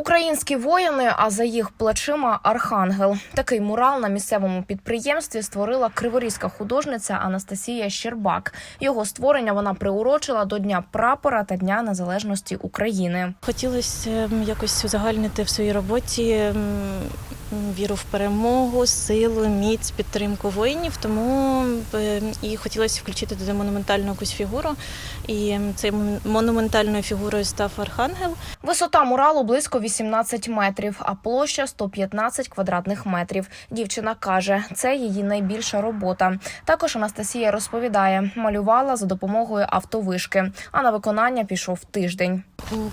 Українські воїни, а за їх плечима архангел. Такий мурал на місцевому підприємстві створила криворізька художниця Анастасія Щербак. Його створення вона приурочила до Дня прапора та Дня Незалежності України. Хотілося якось узагальнити в своїй роботі м, м, віру в перемогу, силу, міць, підтримку воїнів. Тому е, і хотілося включити туди монументальну якусь фігуру. І цією монументальною фігурою став архангел. Висота муралу близько 18 метрів, а площа 115 квадратних метрів. Дівчина каже, це її найбільша робота. Також Анастасія розповідає, малювала за допомогою автовишки, а на виконання пішов тиждень.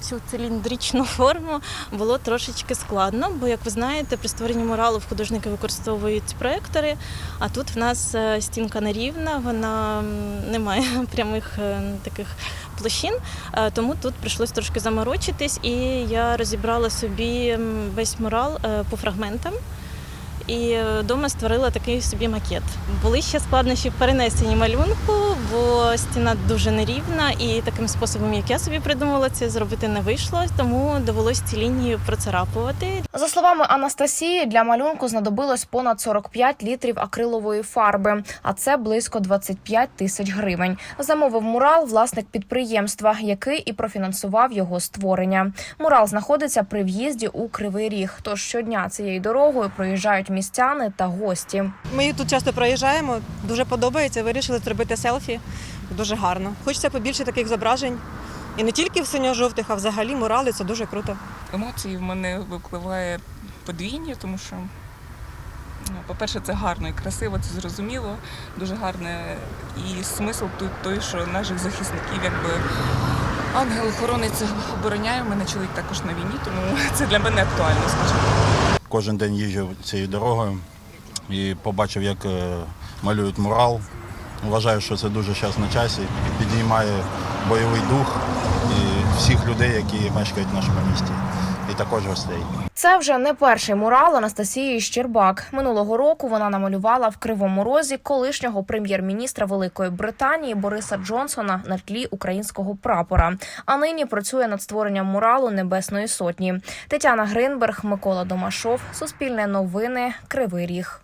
Цю циліндричну форму було трошечки складно, бо, як ви знаєте, при створенні муралу художники використовують проектори, а тут в нас е, стінка нерівна, вона не має прямих е, таких площин, е, тому тут прийшлось трошки заморочитись, і я розібрала собі весь мурал по фрагментам. І вдома створила такий собі макет. Були ще складнощі в перенесенні малюнку, бо стіна дуже нерівна, і таким способом, як я собі придумала, це зробити не вийшло, тому довелось ці лінії процарапувати. За словами Анастасії, для малюнку знадобилось понад 45 літрів акрилової фарби, а це близько 25 тисяч гривень. Замовив мурал власник підприємства, який і профінансував його створення. Мурал знаходиться при в'їзді у Кривий Ріг. Тож щодня цією дорогою проїжджають містяни та гості. Ми тут часто проїжджаємо, дуже подобається. Вирішили зробити селфі. Дуже гарно. Хочеться побільше таких зображень. І не тільки в синьо-жовтих, а взагалі мурали це дуже круто. Емоції в мене випливає подвійні, тому що, ну, по-перше, це гарно і красиво, це зрозуміло, дуже гарне. І смисл тут той, що наших захисників якби ангел-охоронець обороняє. У мене чоловік також на війні, тому це для мене актуально, скажімо. Кожен день їжджу цією дорогою і побачив, як е, малюють мурал. Вважаю, що це дуже час на часі. Підіймає бойовий дух і всіх людей, які мешкають в нашому місті, і також гостей. Це вже не перший мурал Анастасії Щербак. Минулого року вона намалювала в Кривому Розі колишнього прем'єр-міністра Великої Британії Бориса Джонсона на тлі українського прапора. А нині працює над створенням муралу Небесної Сотні. Тетяна Гринберг, Микола Домашов, Суспільне новини, Кривий Ріг.